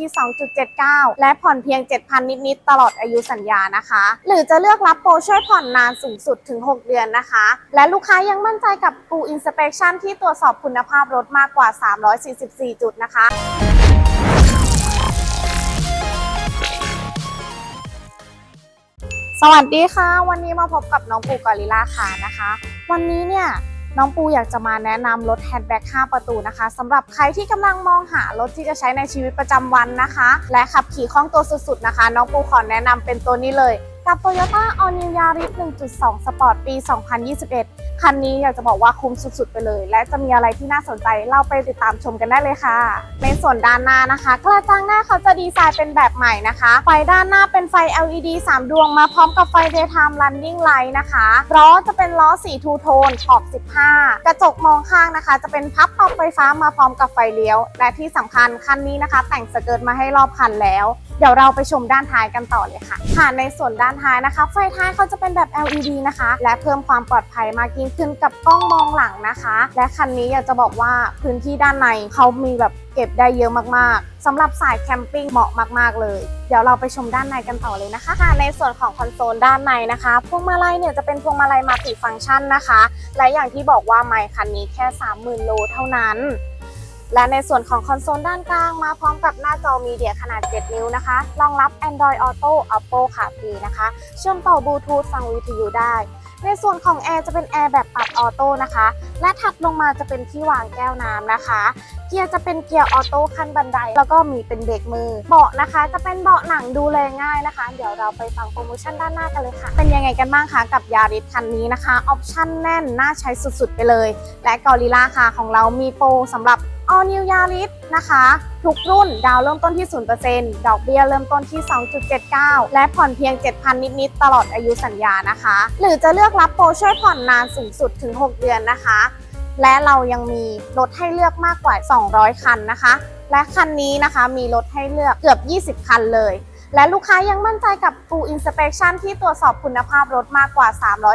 ที่ 2.79 และผ่อนเพียง 7,000 นิด ๆ ตลอดอายุสัญญานะคะ หรือจะเลือกรับโปรช่วยผ่อนนานสูงสุดถึง 6 เดือนนะคะ และลูกค้ายังมั่นใจกับ g ู Inspection ที่ตรวจสอบคุณภาพรถมากกว่า 344 จุดนะคะสวัสดีค่ะ วันนี้มาพบกับน้องปูกอริลลาค่ะนะคะ วันนี้เนี่ย น้องปูอยากจะมาแนะนำรถแฮชแบ็ก5ประตูนะคะสำหรับใครที่กำลังมองหารถที่จะใช้ในชีวิตประจำวันนะคะ และขับขี่คล่องตัวสุดๆนะคะ น้องปูขอแนะนำเป็นตัวนี้เลย กับ Toyota All New Yaris 1.2 Sport ปี 2021 คันนี้อยากจะบอกว่าคุ้มสุดๆไปเลย และจะมีอะไรที่น่าสนใจ เราไปติดตามชมกันได้เลยค่ะ ในส่วนด้านหน้านะคะ กระจังหน้าเขาจะดีไซน์เป็นแบบใหม่นะคะ ไฟด้านหน้าเป็นไฟ LED 3 ดวงมาพร้อมกับไฟ Daytime Running Light นะคะล้อจะเป็นล้อสีทูโทนขอบ 15 กระจกมองข้างนะคะ จะเป็นพับปรับไฟฟ้ามาพร้อมกับไฟเลี้ยว และที่สำคัญคันนี้นะคะ แต่งสเกิร์ตมาให้รอบคันแล้วเดี๋ยวเราไปชมด้านท้ายกันต่อเลยค่ะ ค่ะ ในส่วนด้านท้ายนะคะ ไฟท้ายเขาจะเป็นแบบ LED นะคะ และเพิ่มความปลอดภัยมากยิ่งขึ้นกับกล้องมองหลังนะคะ และคันนี้อยากจะบอกว่าพื้นที่ด้านในเขามีแบบเก็บได้เยอะมากๆสำหรับสายแคมปิ้งเหมาะมากๆเลย เดี๋ยวเราไปชมด้านในกันต่อเลยนะคะค่ะในส่วนของคอนโซลด้านในนะคะพวงมาลัยเนี่ยจะเป็นพวงมาลัยมัลติฟังก์ชันนะคะ และอย่างที่บอกว่าไมค์คันนี้แค่ 30,000โลเท่านั้น และในส่วนของคอนโซลด้านกลางมาพร้อมกับหน้าจอมีเดียขนาด 7 นิ้วนะคะ รองรับ Android Auto Apple CarPlay นะคะ เชื่อมต่อบลูทูธฟังวิทยุได้ ในส่วนของแอร์จะเป็นแอร์แบบปรับออโต้นะคะ และถัดลงมาจะเป็นที่วางแก้วน้ำนะคะ เกียร์จะเป็นเกียร์ออโต้ขั้นบันได แล้วก็มีเป็นเบรกมือ เบาะนะคะ จะเป็นเบาะหนังดูแลง่ายนะคะ เดี๋ยวเราไปฟังโปรโมชั่นด้านหน้ากันเลยค่ะ เป็นยังไงกันบ้างคะกับยาริสคันนี้นะคะ ออปชั่นแน่น น่าใช้สุดๆไปเลย และกอริล่าค่ะของเรามีโปรสำหรับ All New Yaris นะคะ ทุกรุ่นดาวเริ่มต้นที่ 0%ดอกเบี้ยเริ่มต้นที่ 2.79 และผ่อนเพียง 7,000 นิด ๆ ตลอดอายุสัญญานะคะ หรือจะเลือกรับโปรช่วยผ่อนนานสูงสุดถึง 6 เดือนนะคะ และเรายังมีรถให้เลือกมากกว่า 200 คันนะคะ และคันนี้นะคะมีรถให้เลือกเกือบ 20 คันเลย และลูกค้ายังมั่นใจกับ Full Inspection ที่ตรวจสอบคุณภาพรถมากกว่า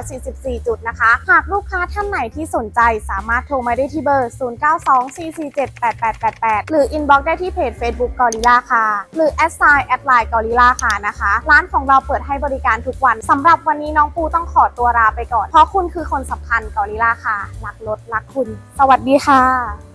344 จุดนะคะ หากลูกค้าท่านไหนที่สนใจสามารถโทรมาได้ที่เบอร์ 0924478888 หรือ inbox ได้ที่เพจ Facebook Gorilla ค่ะ หรือ a d s i g n a d line Gorilla ค่ะนะคะ ร้านของเราเปิดให้บริการทุกวันสำหรับวันนี้น้องปูต้องขอตัวลาไปก่อน เพราะคุณคือคนสำคัญ Gorilla ค่ะ รักรถรักคุณ สวัสดีค่ะ